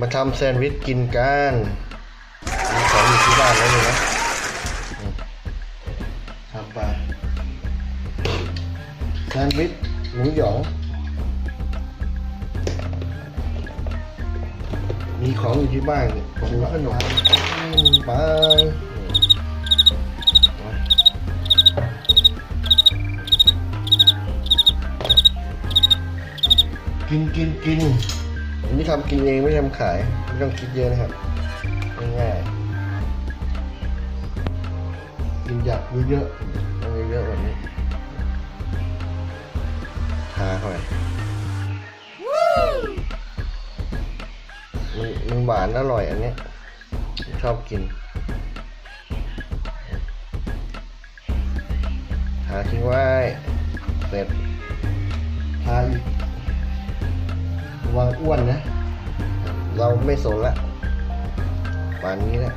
มาทำแซนด์วิชกินกันมีของอยู่ที่บ้านแล้วเลยนะทำไปแซนด์วิชหมูหยอง มีของอยู่ที่บ้านของขนมไปกินกินกิน อันนี้ทำกินเองไม่ทำขายไม่ต้องคิดเยอะนะครับง่ายๆกินอยากเยอะๆต้องเยอะๆแบบนี้ทาเข้าไปมันมันหวานอร่อยอันเนี้ยชอบกินทาทิ้งไว้ เสร็จทาอีกระ วางอ้วนนะ เราไม่สนละป่านนี้แหละ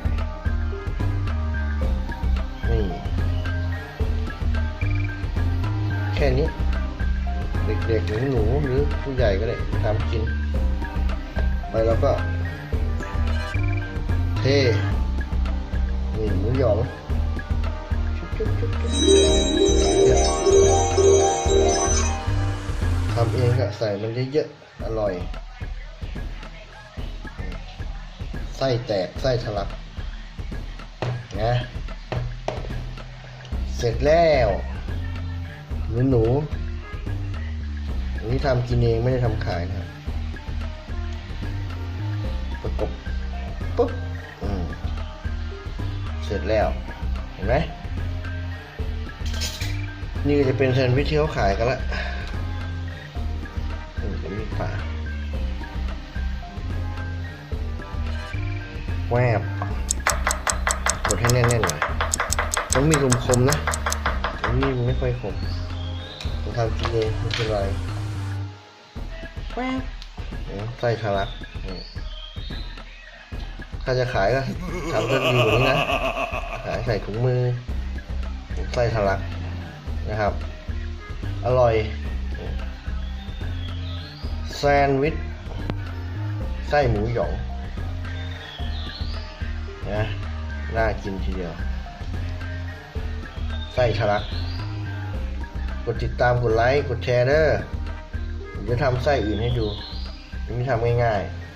นี่แค่นี้ เด็กๆหรือหนูหรือผู้ใหญ่ก็ได้ทำกิน ไปแล้วก็ เทนี่หมูหยองชุบ ก็ใส่มันเยอะๆ อร่อย ไส้แตก ไส้ทะลักนะ เสร็จแล้วหนูหนูๆอันนี้ทำกินเองไม่ได้ทำขายนะครับประกบปุ๊บเสร็จแล้ว เห็นไหมนี่ก็จะเป็นแซนด์วิชที่เขาขายกันละ นี่จะมีฝาแวบกดให้แน่นๆหน่อยต้องมีคมคมๆนะอันนี้มันไม่ค่อยคมผมทำกินเองไม่เป็นไรแวบอืมไส้ทะลักนี่ถ้าจะขายก็ทำเพื่อดีกว่านี้นะ ขายใส่ถุงมือใส่ทะลักนะครับ อร่อย แซนด์วิชไส้หมูหยองนะน่ากินทีเดียว ไส้ทะลัก กดติดตามกดไลค์ กดแชร์เด้อผมจะทำไส้อื่นให้ดู นี่ทำง่ายๆ